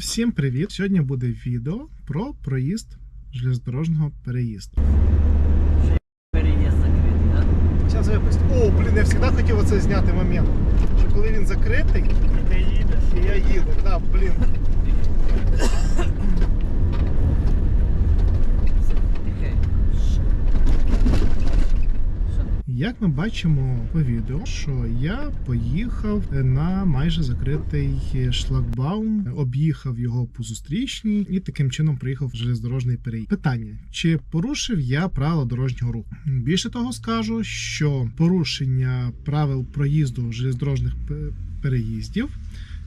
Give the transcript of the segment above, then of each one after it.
Всім привіт! Сьогодні буде відео про проїзд железнодорожного переїзду. Переїзд закритий, так? Зараз випустю. О, блін, я завжди хотів оце зняти момент. Що коли він закритий, І ти їдеш. і я їду. Да, блін. Тихенько. Що? Що? Як ми бачимо по відео, що я поїхав на майже закритий шлагбаум, об'їхав його по зустрічній і таким чином приїхав в железнодорожний переїзд. Питання: чи порушив я правила дорожнього руху? Більше того, скажу, що порушення правил проїзду железнодорожних переїздів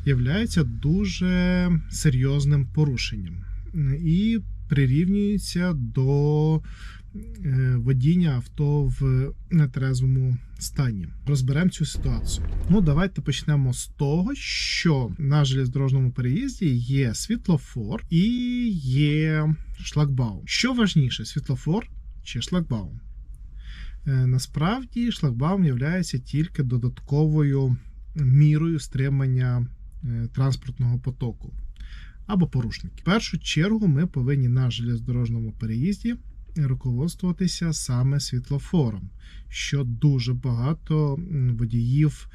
являється дуже серйозним порушенням і прирівнюється до водіння авто в нетрезвому стані. Розберемо цю ситуацію. Ну, давайте почнемо з того, що на железнодорожному переїзді є світлофор і є шлагбаум. Що важніше, світлофор чи шлагбаум? Е, Насправді шлагбаум є тільки додатковою мірою стримання е, транспортного потоку або порушників. В першу чергу ми повинні на железнодорожному переїзді руководствуватися саме світлофором, що дуже багато водіїв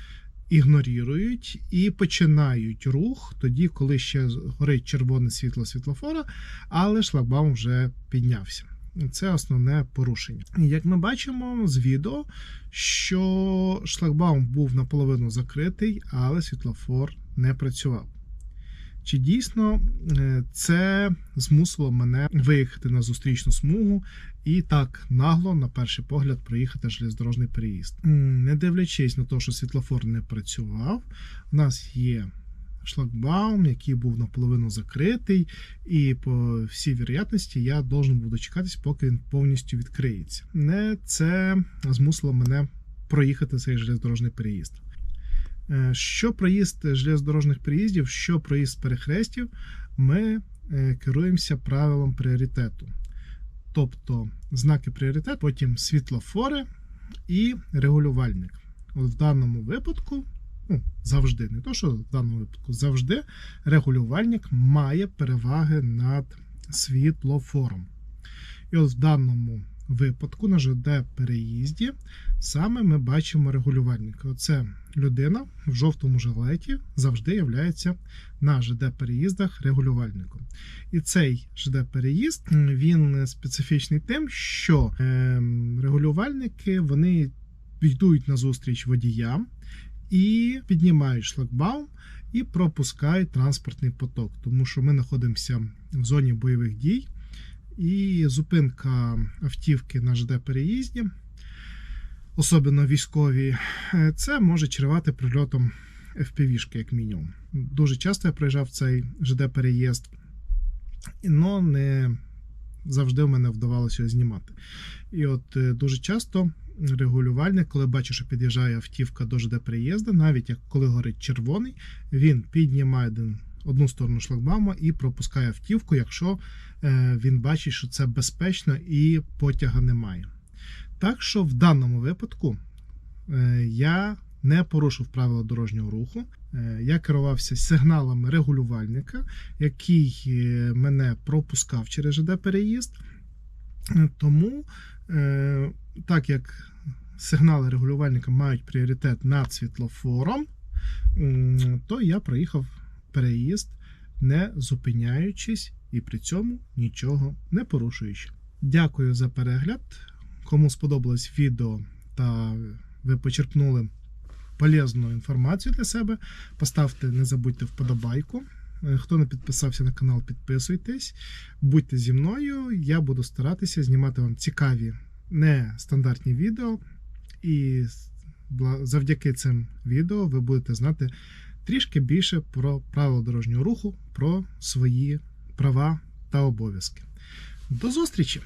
ігнорують і починають рух тоді, коли ще горить червоне світло світлофора, але шлагбаум вже піднявся. Це основне порушення. Як ми бачимо з відео, що шлагбаум був наполовину закритий, але світлофор не працював. Чи дійсно е, це змусило мене виїхати на зустрічну смугу і так нагло, на перший погляд, проїхати железнодорожний переїзд? Не дивлячись на те, що світлофор не працював, у нас є шлагбаум, який був наполовину закритий, і по всій вірогідності я должен буду чекатись, поки він повністю відкриється. Не це змусило мене проїхати цей железнодорожний переїзд. Е, Що проїзд железнодорожних переїздів, що проїзд перехрестів, ми е, керуємося правилом пріоритету. Тобто знаки пріоритету, потім світлофори і регулювальник. От в даному випадку, ну, завжди, не то, що в даному випадку, завжди регулювальник має переваги над світлофором. І от в даному випадку на ЖД переїзді саме ми бачимо регулювальника. Оце людина в жовтому жилеті завжди є на ЖД переїздах регулювальником. І цей ЖД переїзд він специфічний тим, що ем, регулювальники вони йдуть на зустріч водіям і піднімають шлагбаум і пропускають транспортний поток, тому що ми знаходимося в зоні бойових дій. І зупинка автівки на ЖД переїзді, особливо військові, е, це може чревати прильотом FPV-шки, як мінімум. Дуже часто я проїжджав цей ЖД переїзд, але не завжди в мене вдавалося його знімати. І от е, дуже часто регулювальник, коли бачить, що під'їжджає автівка до ЖД переїзду, навіть як коли горить червоний, він піднімає один, одну сторону шлагбаума і пропускає автівку, якщо е, він бачить, що це безпечно і потяга немає. Так що в даному випадку е, я не порушив правила дорожнього руху. Е, Я керувався сигналами регулювальника, який е, мене пропускав через ЖД переїзд. Тому, так як сигнали регулювальника мають пріоритет над світлофором, то я проїхав переїзд, не зупиняючись і при цьому нічого не порушуючи. Дякую за перегляд. Кому сподобалось відео та ви почерпнули полезну інформацію для себе, поставте, не забудьте вподобайку. Е, Хто не підписався на канал, підписуйтесь. Будьте зі мною. Я буду старатися знімати вам цікаві, нестандартні відео. І завдяки цим відео ви будете знати трішки більше про правила дорожнього руху, про свої права та обов'язки. До зустрічі!